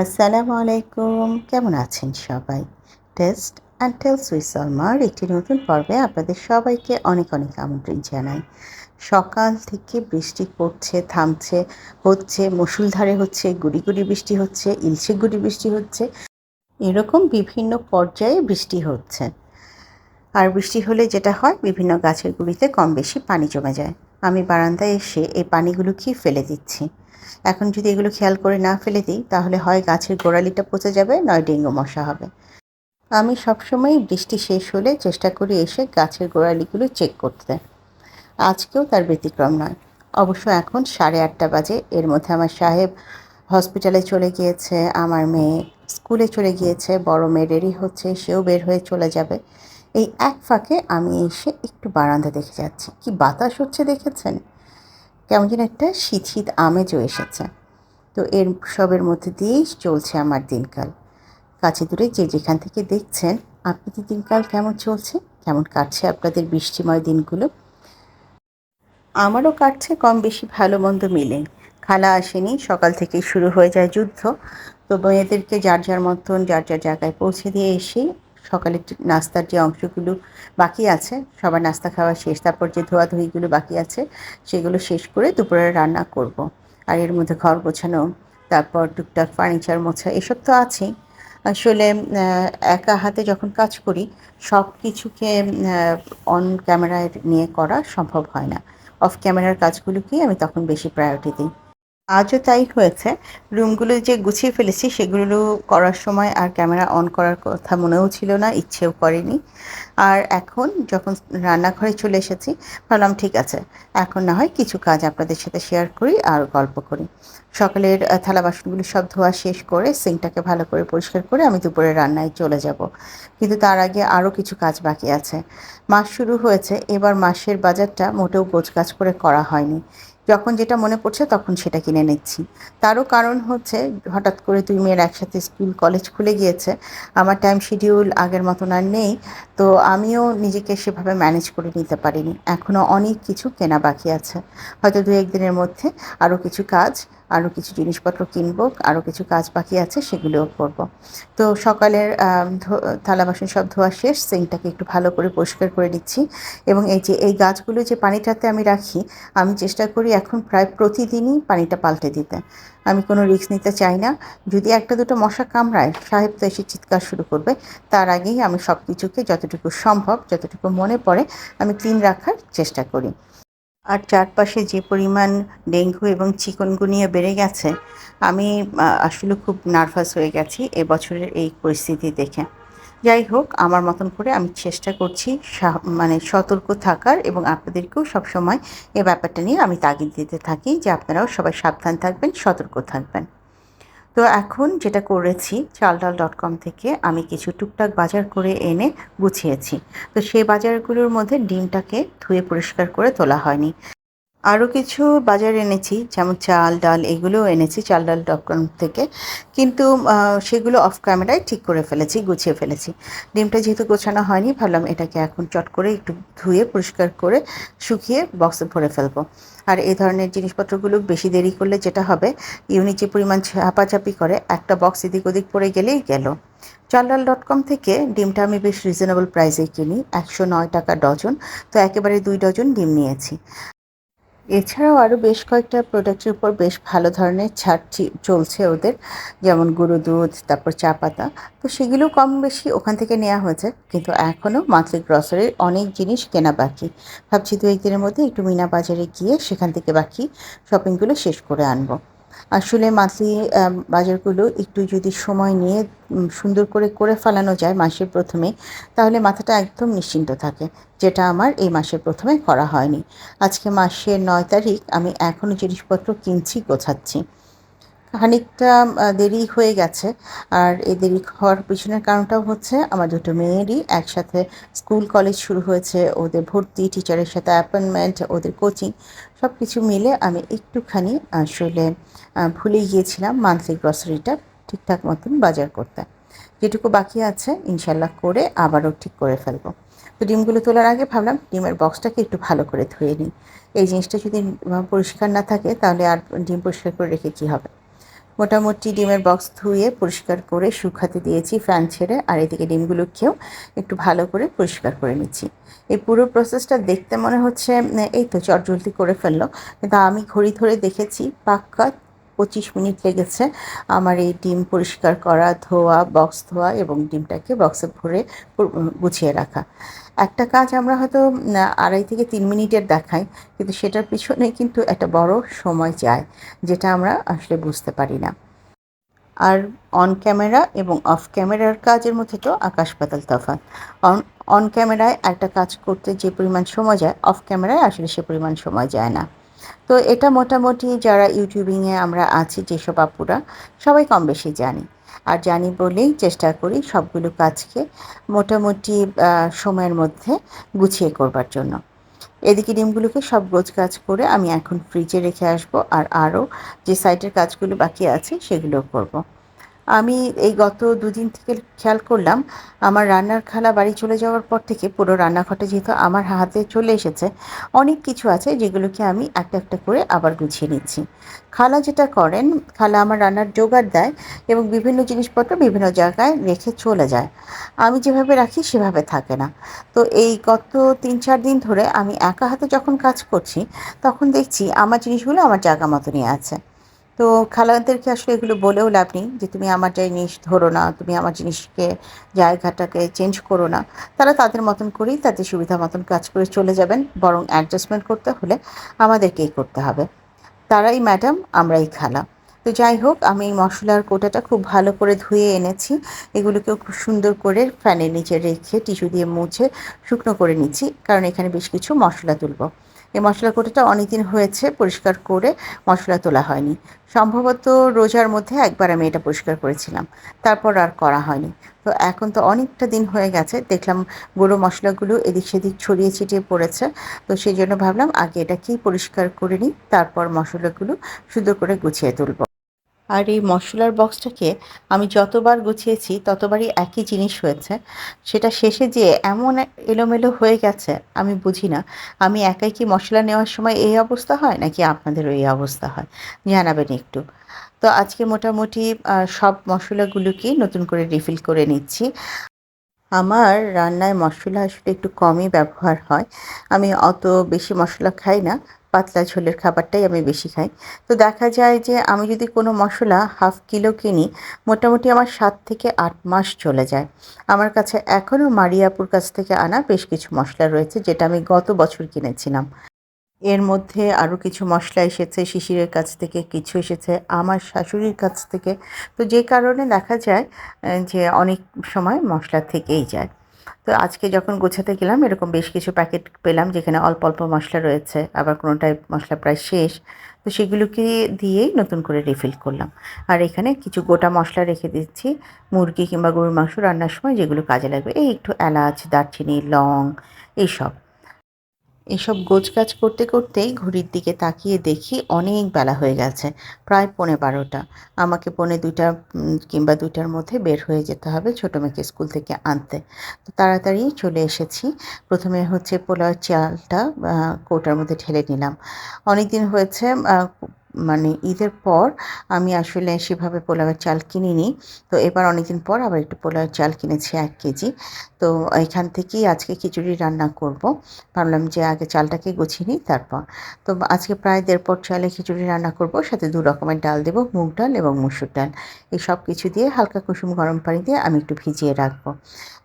আসসালামু আলাইকুম। কেমন আছেন সবাই? টেস্ট অ্যান্ড টেলস উইথ সলমার একটি নতুন পর্বে আপনাদের সবাইকে অনেক অনেক আমন্ত্রণ জানাই। সকাল থেকে বৃষ্টি পড়ছে, থামছে, হচ্ছে মুসুলধারে হচ্ছে, গুড়ি গুড়ি বৃষ্টি হচ্ছে ইলশে গুড়ি বৃষ্টি হচ্ছে, এরকম বিভিন্ন পর্যায়ে বৃষ্টি হচ্ছে। আর বৃষ্টি হলে যেটা হয়, বিভিন্ন গাছের গুঁড়িতে কম বেশি পানি জমে যায়। আমি বারান্দায় এসে এই পানিগুলো কি ফেলে দিচ্ছি। এখন যদি এগুলো খেয়াল করে না ফেলে দিই, তাহলে হয় গাছের গোড়ালিটা পচে যাবে, নয় ডেঙ্গু মশা হবে। আমি সবসময় বৃষ্টি শেষ হলে চেষ্টা করি এসে গাছের গোড়ালিগুলো চেক করতে। আজকেও তার ব্যতিক্রম নয়। অবশ্য এখন সাড়ে আটটা বাজে, এর মধ্যে আমার সাহেব হসপিটালে চলে গিয়েছে, আমার মেয়ে স্কুলে চলে গিয়েছে, বড় মেয়ে রেডি হচ্ছে, সেও বের হয়ে চলে যাবে। এই এক ফাঁকে আমি এসে একটু বারান্দা দেখে যাচ্ছি। কি বাতাস হচ্ছে দেখেছেন? কেমন যেন একটা শীত শীত আমেজও এসেছে। তো এর সবের মধ্যে দিয়েই চলছে আমার দিনকাল। কাছে দূরে যে যেখান থেকে দেখছেন, আপনাদের দিনকাল কেমন চলছে? কেমন কাটছে আপনাদের বৃষ্টিময় দিনগুলো? আমারও কাটছে, কম বেশি ভালো মন্দ মিলে। খালা আসেনি, সকাল থেকেই শুরু হয়ে যায় যুদ্ধ। তো মেয়েদেরকে যার যার মতন, যার যার জায়গায় পৌঁছে দিয়ে এসেই সকালের নাস্তার যে অংশগুলো বাকি আছে, সবার নাস্তা খাওয়া শেষ, তারপর যে ধোয়াধুয়িগুলো বাকি আছে, সেগুলো শেষ করে দুপুরে রান্না করব। আর এর মধ্যে ঘর গোছানো, তারপর টুকটাক ফার্নিচার মোছা, এসব তো আছেই। আসলে একা হাতে যখন কাজ করি সব কিছুকে অন ক্যামেরায় নিয়ে করা সম্ভব হয় না। অফ ক্যামেরার কাজগুলোকেই আমি তখন বেশি প্রায়োরিটি দিই। আজও তাই হয়েছে। রুমগুলো যে গুছিয়ে ফেলেছি, সেগুলো করার সময় আর ক্যামেরা অন করার কথা মনেও ছিল না, ইচ্ছেও করেনি। আর এখন যখন রান্নাঘরে চলে এসেছি, ভাবলাম ঠিক আছে, এখন না হয় কিছু কাজ আপনাদের সাথে শেয়ার করি আর গল্প করি। সকালের থালা বাসনগুলো সব ধোয়া শেষ করে সিঙ্কটাকে ভালো করে পরিষ্কার করে আমি দুপুরে রান্নায় চলে যাব। কিন্তু তার আগে আরও কিছু কাজ বাকি আছে। মাস শুরু হয়েছে, এবার মাসের বাজারটা মোটেও গোছগাছ করে করা হয়নি। যখন যেটা মনে পড়ছে তখন সেটা কিনে নিচ্ছি। তারও কারণ হচ্ছে হঠাৎ করে দুই মেয়ের একসাথে স্কুল, কলেজ খুলে গিয়েছে। আমার টাইম শিডিউল আগের মতন আর নেই। তো আমিও নিজেকে সেভাবে ম্যানেজ করে নিতে পারিনি। এখনও অনেক কিছু কেনা বাকি আছে। হয়তো দু একদিনের মধ্যে আরও কিছু কাজ আরও কিছু জিনিসপত্র কিনবো আরও কিছু কাজ বাকি আছে, সেগুলোও করব। তো সকালের থালা বাসন সব ধোয়া শেষ সিংটাকে একটু ভালো করে পরিষ্কার করে নিচ্ছি। এবং এই যে, এই গাছগুলো যে পানিটাতে আমি রাখি, আমি চেষ্টা করি এখন প্রায় প্রতিদিনই পানিটা পাল্টে দিতে। আমি কোনো রিস্ক নিতে চাই না। যদি একটা দুটো মশা কামড়ায়, সাহেব তো এসে চিৎকার শুরু করবে। তার আগেই আমি সব কিছুকে যতটুকু সম্ভব, যতটুকু মনে পড়ে, আমি ক্লিন রাখার চেষ্টা করি। আর চারপাশে যে পরিমাণ ডেঙ্গু এবং চিকনগুনিয়া বেড়ে গেছে, আমি আসলে খুব নার্ভাস হয়ে গেছি এবছরের এই পরিস্থিতি দেখে। যাই হোক, আমার মতন করে আমি চেষ্টা করছি মানে সতর্ক থাকার এবং আপনাদেরকেও সবসময় এ ব্যাপারটা নিয়ে আমি তাগিদ দিতে থাকি যে আপনারাও সবাই সাবধান থাকবেন, সতর্ক থাকবেন। তো এখন যেটা করেছি চালডাল ডট কম থেকে আমি কিছু টুকটাক বাজার করে এনে গুছিয়েছি। তো সেই বাজারগুলোর মধ্যে ডিমটাকে ধুয়ে পরিষ্কার করে তোলা হয়নি। আরও কিছু বাজার এনেছি, যেমন চাল, ডাল, এগুলোও এনেছি, চাল, ডাল ডটকম থেকে। কিন্তু সেগুলো অফ ক্যামেরায় ঠিক করে ফেলেছি, গুছিয়ে ফেলেছি। ডিমটা যেহেতু গোছানো হয়নি, ভাবলাম এটাকে এখন চট করে একটু ধুয়ে, পরিষ্কার করে শুকিয়ে বক্সে ভরে ফেলব। আর এই ধরনের জিনিসপত্রগুলো বেশি দেরি করলে যেটা হবে, ইউনিট যে পরিমাণ চাপাচাপি করে একটা বক্স এদিক ওদিক পড়ে গেলেই গেল। চালডাল ডট কম থেকে ডিমটা আমি বেশ রিজনেবল প্রাইসে কিনি, একশো নয় টাকা ডজন তো একেবারে দুই ডজন ডিম নিয়েছি। এছাড়াও আরও বেশ কয়েকটা প্রোডাক্টের উপর বেশ ভালো ধরনের ছাড় চলছে ওদের, যেমন গুঁড়ো দুধ, তারপর চা পাতা। তো সেগুলো কম বেশি ওখান থেকে নেওয়া হয়েছে, কিন্তু এখনও মান্থলি গ্রসারির অনেক জিনিস কেনা বাকি। ভাবছি দু একদিনের মধ্যে একটু মিনা বাজারে গিয়ে সেখান থেকে বাকি শপিংগুলো শেষ করে আনব। আসলে মাসি বাজারগুলো একটু যদি সময় নিয়ে সুন্দর করে করে ফেলানো যায় মাসের প্রথমে, তাহলে মাথাটা একদম নিশ্চিন্ত থাকে যেটা আমার এই মাসের প্রথমে করা হয়নি। আজকে মাসের নয় তারিখ, আমি এখনও জিনিসপত্র কিনছি, গোছাচ্ছি। খানিকটা দেরি হয়ে গেছে। আর এই দেরি হওয়ার পিছনের কারণটাও হচ্ছে আমার দুটো মেয়েরই একসাথে স্কুল, কলেজ শুরু হয়েছে। ওদের ভর্তি, টিচারের সাথে অ্যাপয়েন্টমেন্ট ওদের কোচিং সব কিছু মিলে আমি একটুখানি আসলে ভুলে গিয়েছিলাম মান্থলি গ্রসারিটা ঠিকঠাক মতন বাজার করতে। যেটুকু বাকি আছে ইনশাল্লাহ করে আবারও ঠিক করে ফেলব। তো ডিমগুলো তোলার আগে ভাবলাম ডিমের বক্সটাকে একটু ভালো করে ধুয়ে নিই। এই জিনিসটা যদি পরিষ্কার না থাকে তাহলে আর ডিম পরিষ্কার করে রেখে কী হবে? মোটামুটি ডিমের বক্স ধুয়ে পরিষ্কার করে শুকাতে দিয়েছি ফ্যান ছেড়ে। আর এদিকে ডিমগুলো খেয়েও একটু ভালো করে পরিষ্কার করে নিচ্ছি। এই পুরো প্রসেসটা দেখতে মনে হচ্ছে এই তো চটজলদি করে ফেলল। কিন্তু আমি ঘড়ি ধরে দেখেছি, পাক্কা পঁচিশ মিনিট লেগেছে। আমার এই ডিম পরিষ্কার করা, ধোয়া বক্স ধোয়া এবং ডিমটাকে বক্সে ভরে গুছিয়ে রাখা। একটা কাজ আমরা হয়তো আড়াই থেকে তিন মিনিটের দেখাই, কিন্তু সেটার পিছনে কিন্তু একটা বড় সময় যায়, যেটা আমরা আসলে বুঝতে পারি না। আর অন ক্যামেরা এবং অফ ক্যামেরার কাজের মধ্যে তো আকাশ পাতাল তফাৎ। অন অন ক্যামেরায় একটা কাজ করতে যে পরিমাণ সময় যায় অফ ক্যামেরায় আসলে সে পরিমাণ সময় যায় না। তো এটা মোটামুটি যারা ইউটিউবিংয়ে আমরা আছি যেসব আপুরা, সবাই কম বেশি জানি আর জানি বলেই চেষ্টা করি সবগুলো কাজকে মোটামুটি সময়ের মধ্যে গুছিয়ে করবার জন্য এদিকে ডিমগুলোকে সব গোছ কাজ করে আমি এখন ফ্রিজে রেখে আসব আর আরও যে সাইটের কাজগুলো বাকি আছে সেগুলো করব। আমি এই গত দুদিন থেকে খেয়াল করলাম, আমার রান্নার খালা বাড়ি চলে যাওয়ার পর থেকে পুরো রান্নাঘরটা যেহেতু আমার হাতে চলে এসেছে, অনেক কিছু আছে যেগুলোকে আমি একটা একটা করে আবার গুছিয়ে নিচ্ছি। খালা যেটা করেন, খালা আমার রান্নার জোগাড় দেয় এবং বিভিন্ন জিনিসপত্র বিভিন্ন জায়গায় রেখে চলে যায়। আমি যেভাবে রাখি সেভাবে থাকে না। তো এই গত তিন চার দিন ধরে আমি একা হাতে যখন কাজ করছি, তখন দেখছি আমার জিনিসগুলো আমার জায়গা মতনই আছে। তো খালাদেরকে আসলে এগুলো বলেও লাভ নেই যে তুমি আমার জিনিস ধরো না, তুমি আমার জিনিসকে, জায়গাটাকে চেঞ্জ করো না। তারা তাদের মতন করেই তাদের সুবিধা মতন কাজ করে চলে যাবেন, বরং অ্যাডজাস্টমেন্ট করতে হলে আমাদেরকেই করতে হবে। তারাই ম্যাডাম আমরাই খালা। তো যাই হোক, আমি এই মশলার কোটাটা খুব ভালো করে ধুয়ে এনেছি। এগুলোকেও খুব সুন্দর করে ফ্যানের নিচে রেখে টিস্যু দিয়ে মুছে শুকনো করে নিচ্ছি, কারণ এখানে বেশ কিছু মশলা তুলবো। এই মশলা কোটাটা অনেকদিন হয়েছে পরিষ্কার করে মশলা তোলা হয়নি। সম্ভবত রোজার মধ্যে একবার আমি এটা পরিষ্কার করেছিলাম। তারপর আর করা হয়নি। তো এখন তো অনেকটা দিন হয়ে গেছে, দেখলাম গুঁড়ো মশলাগুলো এদিক সেদিক ছড়িয়ে ছিটিয়ে পড়েছে। তো সেই জন্য ভাবলাম আগে এটাকেই পরিষ্কার করে নিই, তারপর মশলাগুলো সুন্দর করে গুছিয়ে তুলব। আর এই মশলার বক্সটাকে আমি যতবার গুছিয়েছি, ততবারই একই জিনিস হয়েছে। সেটা শেষে যে এমন এলোমেলো হয়ে গেছে, আমি বুঝি না। আমি একাই কি মশলা নেওয়ার সময় এই অবস্থা হয়, নাকি আপনাদেরও এই অবস্থা হয়? জানাবেন একটু। তো আজকে মোটামুটি সব মশলাগুলোকেই নতুন করে রিফিল করে নিচ্ছি। আমার রান্নায় মশলা আসলে একটু কমই ব্যবহার হয়। আমি অত বেশি মশলা খাই না। পাতলা ঝোলের খাবারটাই আমি বেশি খাই। তো দেখা যায় যে আমি যদি কোনো মশলা হাফ কিলো কিনি, মোটামুটি আমার সাত থেকে আট মাস চলে যায়। আমার কাছে এখনও মারিয়াপুর কাছ থেকে আনা বেশ কিছু মশলা রয়েছে, যেটা আমি গত বছর কিনেছিলাম। এর মধ্যে আরও কিছু মশলা এসেছে, শিশিরের কাছ থেকে কিছু এসেছে, আমার শাশুড়ির কাছ থেকে। তো যে কারণে দেখা যায় যে অনেক সময় মশলা থেকেই যায়। তো আজকে যখন গোছাতে গেলাম, এরকম বেশ কিছু প্যাকেট পেলাম যেখানে অল্প অল্প মশলা রয়েছে, আবার কোনোটাই মশলা প্রায় শেষ। তো সেগুলোকে দিয়েই নতুন করে রিফিল করলাম। আর এখানে কিছু গোটা মশলা রেখে দিচ্ছি, মুরগি কিংবা গরুর মাংস রান্নার সময় যেগুলো কাজে লাগবে। এই একটু এলাচ, দারচিনি, লং, এইসব। এসব গোছগাছ করতে করতেই ঘড়ির দিকে তাকিয়ে দেখি অনেক বেলা হয়ে গেছে, প্রায় পৌনে বারোটা। আমাকে পৌনে দুইটা কিংবা দুইটার মধ্যে বের হয়ে যেতে হবে ছোটো মেয়েকে স্কুল থেকে আনতে। তো তাড়াতাড়ি চলে এসেছি। প্রথমে হচ্ছে পোলাওয়ের চালটা কোটার মধ্যে ঢেলে নিলাম। অনেক দিন হয়েছে মানে ঈদের পর আমি আসলে সেভাবে পোলাওয়ের চাল কিনিনি। তো এবার অনেকদিন পর আবার একটু পোলাওয়ের চাল কিনেছি এক কেজি। তো এখান থেকেই আজকে খিচুড়ি রান্না করব। ভাবলাম যে আগে চালটাকে গুছিয়ে নিই, তারপর। তো আজকে প্রায় দেড় পর চালে খিচুড়ি রান্না করব। সাথে দু রকমের ডাল দেবো, মুগ ডাল এবং মুসুর ডাল। এই সব কিছু দিয়ে হালকা কুসুম গরম পানি দিয়ে আমি একটু ভিজিয়ে রাখব।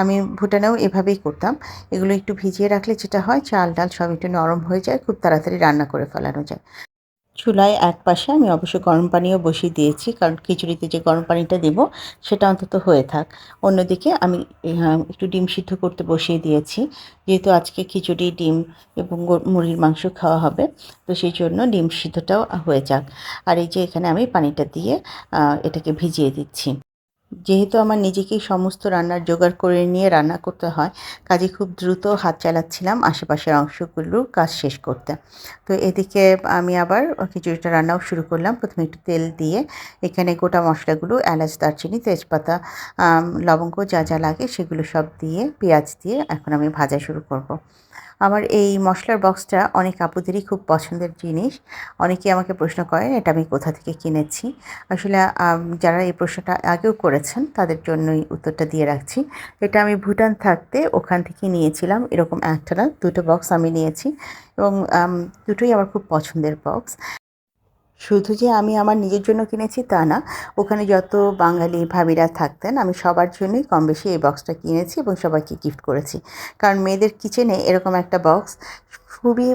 আমি ভুটানেও এভাবেই করতাম। এগুলো একটু ভিজিয়ে রাখলে যেটা হয়, চাল ডাল সব একটু নরম হয়ে যায়, খুব তাড়াতাড়ি রান্না করে ফেলানো যায়। চুলায় এক পাশে আমি অবশ্য গরম পানিও বসিয়ে দিয়েছি, কারণ খিচুড়িতে যে গরম পানিটা দেবো সেটা অন্তত হয়ে থাক। অন্যদিকে আমি একটু ডিম সিদ্ধ করতে বসিয়ে দিয়েছি, যেহেতু আজকে খিচুড়ি, ডিম এবং মুরগির মাংস খাওয়া হবে, তো সেই জন্য ডিম সিদ্ধটাও হয়ে যাক। আর এই যে এখানে আমি পানিটা দিয়ে এটাকে ভিজিয়ে দিচ্ছি। যেহেতু আমার নিজেকেই সমস্ত রান্নার জোগাড় করে নিয়ে রান্না করতে হয়, কাজে খুব দ্রুত হাত চালাচ্ছিলাম আশেপাশের অংশগুলোর কাজ শেষ করতে তো এদিকে আমি আবার খিচুড়িটা রান্নাও শুরু করলাম প্রথমে একটু তেল দিয়ে এখানে গোটা মশলাগুলো, এলাচ, দারচিনি, তেজপাতা লবঙ্গ যা যা লাগে সেগুলো সব দিয়ে, পেঁয়াজ দিয়ে এখন আমি ভাজা শুরু করব। আমার এই মশলার বক্সটা অনেক আপুদেরই খুব পছন্দের জিনিস। অনেকে আমাকে প্রশ্ন করেন এটা আমি কোথা থেকে কিনেছি? আসলে যারা এই প্রশ্নটা আগেও করেছেন, তাদের জন্যই উত্তরটা দিয়ে রাখছি। এটা আমি ভুটান থাকতে ওখান থেকে নিয়েছিলাম, এরকম একটা না, দুটো বক্স আমি নিয়েছি এবং দুটোই আমার খুব পছন্দের বক্স শুধু যে আমি আমার নিজের জন্য কিনেছি তা না, ওখানে যত বাঙালি ভাবিরা থাকতেন, আমি সবার জন্যই কম বেশি এই বক্সটা কিনেছি এবং সবাইকে গিফট করেছি। কারণ মেয়েদের কিচেনে এরকম একটা বক্স খুবই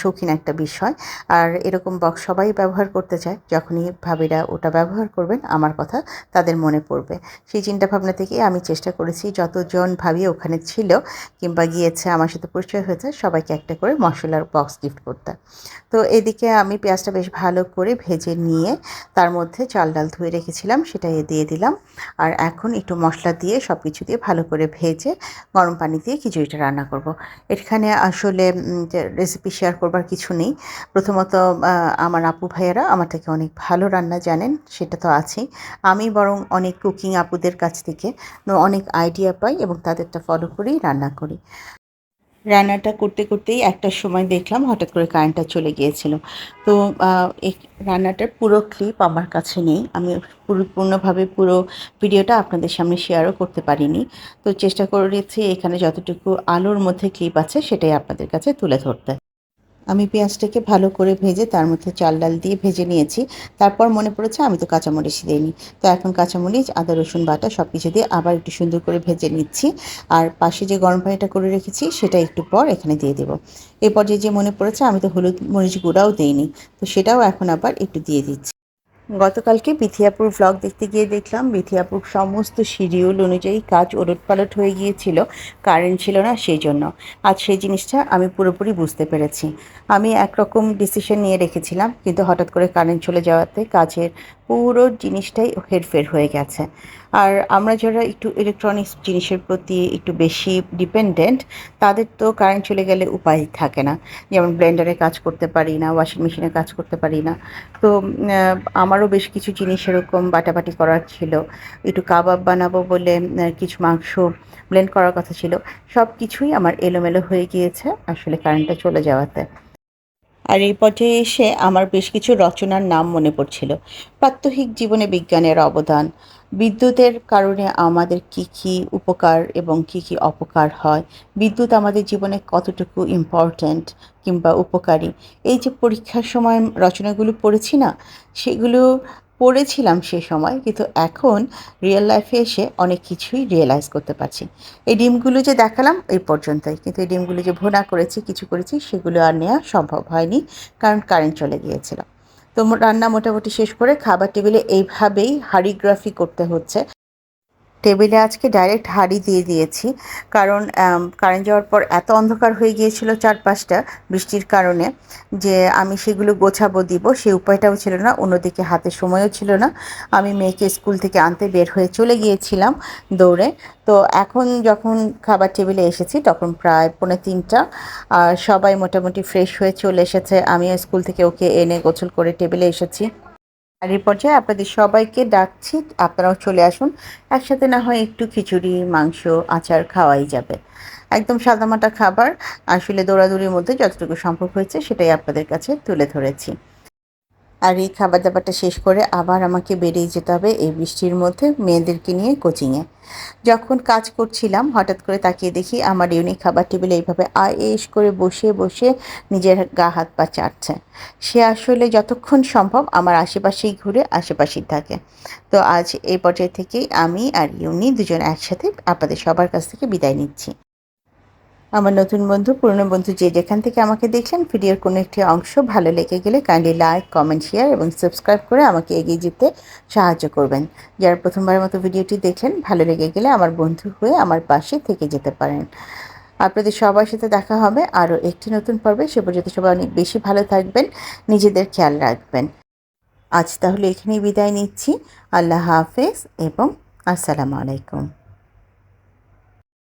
শৌখিন একটা বিষয়। আর এরকম বক্স সবাই ব্যবহার করতে চায়, যখনই ভাবিরা ওটা ব্যবহার করবেন, আমার কথা তাদের মনে পড়বে। সেই চিন্তা ভাবনা থেকে আমি চেষ্টা করেছি, যতজন ভাবি ওখানে ছিল কিংবা গিয়েছে, আমার সাথে পরিচয় হয়েছে, সবাইকে একটা করে মশলার বক্স গিফট করতে। তো এদিকে আমি পেঁয়াজটা বেশ ভালো করে ভেজে নিয়ে তার মধ্যে চাল ডাল ধুয়ে রেখেছিলাম সেটা এ দিয়ে দিলাম। আর এখন একটু মশলা দিয়ে সব কিছু দিয়ে ভালো করে ভেজে গরম পানি দিয়ে খিচুড়িটা রান্না করব। এখানে আসলে রেসিপি শেয়ার করবার কিছু নেই। প্রথমত আমার আপু ভাইয়েরা আমার থেকে অনেক ভালো রান্না জানেন, সেটা তো আছেই। আমি বরং অনেক কুকিং আপুদের কাছ থেকে, অনেক আইডিয়া পাই এবং তাদেরটা ফলো করেই রান্না করি। রান্নাটা করতে করতেই একটা সময় দেখলাম হঠাৎ করে কারেন্টটা চলে গিয়েছিল। তো রান্নাটার পুরো ক্লিপ আমার কাছে নেই। আমি পরিপূর্ণভাবে পুরো ভিডিওটা আপনাদের সামনে শেয়ারও করতে পারিনি। তো চেষ্টা করেছি এখানে যতটুকু আলোর মধ্যে ক্লিপ আছে সেটাই আপনাদের কাছে তুলে ধরতে। আমি পেঁয়াজটাকে ভালো করে ভেজে তার মধ্যে চাল ডাল দিয়ে ভেজে নিয়েছি। তারপর মনে পড়েছে আমি তো কাঁচামরিচ দিইনি। তো এখন কাঁচামরিচ, আদা, রসুন বাটা সব কিছু দিয়ে আবার একটু সুন্দর করে ভেজে নিচ্ছি। আর পাশে যে গরম পানিটা করে রেখেছি, সেটা একটু পর এখানে দিয়ে দেবো। এরপর যে যে মনে পড়েছে, আমি তো হলুদ মরিচ গুঁড়াও দিইনি। তো সেটাও এখন আবার একটু দিয়ে দিচ্ছি। গতকালকে বিথিয়াপুর ব্লগ দেখতে গিয়ে দেখলাম, বিথিয়াপুর সমস্ত শিডিউল অনুযায়ী কাজ ওলটপালট হয়ে গিয়েছিল কারেন্ট ছিল না সেই জন্য আজ সেই জিনিসটা আমি পুরোপুরি বুঝতে পেরেছি। আমি একরকম ডিসিশন নিয়ে রেখেছিলাম, কিন্তু হঠাৎ করে কারেন্ট চলে যাওয়াতে কাজের পুরো জিনিসটাই হেরফের হয়ে গেছে। আর আমরা যারা একটু ইলেকট্রনিক্স জিনিসের প্রতি একটু বেশি ডিপেন্ডেন্ট তাদের তো কারেন্ট চলে গেলে উপায় থাকে না। যেমন ব্লেন্ডারে কাজ করতে পারি না ওয়াশিং মেশিনে কাজ করতে পারি না। তো আমারও বেশ কিছু জিনিস এরকম বাটাবাটি করার ছিল। একটু কাবাব বানাবো বলে কিছু মাংস ব্লেন্ড করার কথা ছিল। সব কিছুই আমার এলোমেলো হয়ে গিয়েছে, আসলে কারেন্টটা চলে যাওয়াতে। আর এই পর্যায়ে এসে আমার বেশ কিছু রচনার নাম মনে পড়ছিল। প্রাত্যহিক জীবনে বিজ্ঞানের অবদান, বিদ্যুতের কারণে আমাদের কি কি উপকার এবং কি কি অপকার হয়, বিদ্যুৎ আমাদের জীবনে কতটুকু ইম্পর্ট্যান্ট কিংবা উপকারী, এই যে পরীক্ষার সময় রচনাগুলো পড়েছি না, সেগুলো পড়েছিলাম সে সময়, কিন্তু এখন রিয়েল লাইফে এসে অনেক কিছুই রিয়েলাইজ করতে পারছি। এই ডিমগুলো যে দেখালাম এই পর্যন্তই, কিন্তু এই ডিমগুলো যে ভোনা করেছি, কিছু করেছি, সেগুলো আর নেওয়া সম্ভব হয়নি, কারণ কারেন্ট চলে গিয়েছিল। তো রান্না মোটামুটি শেষ করে খাবার টেবিলে এইভাবেই হারিগ্রাফি করতে হচ্ছে। টেবিলে আজকে ডাইরেক্ট হাঁড়ি দিয়ে দিয়েছি। কারণ কারেন্ট যাওয়ার পর এত অন্ধকার হয়ে গিয়েছিল চারপাশটা বৃষ্টির কারণে যে আমি সেগুলো গোছাবো, দিব। সেই উপায়টাও ছিল না, অন্যদিকে হাতে সময়ও ছিল না। আমি মেয়েকে স্কুল থেকে আনতে বের হয়ে চলে গিয়েছিলাম দৌড়ে। তো এখন যখন খাবার টেবিলে এসেছি, তখন প্রায় পৌনে তিনটা। আর সবাই মোটামুটি ফ্রেশ হয়ে চলে এসেছে। আমিও স্কুল থেকে ওকে এনে গোছল করে টেবিলে এসেছি। আর এই পর্যায়ে আপনাদের সবাইকে ডাকছি, আপনারাও চলে আসুন। একসাথে না হয় একটু খিচুড়ি, মাংস, আচার খাওয়াই যাবে। একদম সাদামাটা খাবার, আসলে দৌড়াদৌড়ির মধ্যে যতটুকু সম্ভব হয়েছে সেটাই আপনাদের কাছে তুলে ধরেছি। আর এই খাবার দাবারটা শেষ করে আবার আমাকে বেরিয়ে যেতে হবে এই বৃষ্টির মধ্যে মেয়েদেরকে নিয়ে কোচিংয়ে। যখন কাজ করছিলাম, হঠাৎ করে তাকিয়ে দেখি আমার ইউনিক খাবার টেবিলে এইভাবে আয়েস করে বসে বসে নিজের গা হাত পা চাটছে। সে আসলে যতক্ষণ সম্ভব আমার আশেপাশেই ঘুরে আশেপাশেই থাকে। তো আজ এই পর্যায় থেকেই আমি আর ইউনি দুজন একসাথে আপনাদের সবার কাছ থেকে বিদায় নিচ্ছি। আমার নতুন বন্ধু, পুরনো বন্ধু যে যেখান থেকে আমাকে দেখলেন, ভিডিওর কোনো একটি অংশ ভালো লেগে গেলে কাইন্ডলি লাইক কমেন্ট শেয়ার এবং সাবস্ক্রাইব করে আমাকে এগিয়ে যেতে সাহায্য করবেন। যারা প্রথমবারের মতো ভিডিওটি দেখলেন, ভালো লেগে গেলে আমার বন্ধু হয়ে আমার পাশে থেকে যেতে পারেন। আপনাদের সবার সাথে দেখা হবে আরও একটি নতুন পর্বে। সে পর্যন্ত সবাই অনেক বেশি ভালো থাকবেন, নিজেদের খেয়াল রাখবেন। আজ তাহলে এখানেই বিদায় নিচ্ছি। আল্লাহ হাফেজ এবং আসসালামু আলাইকুম।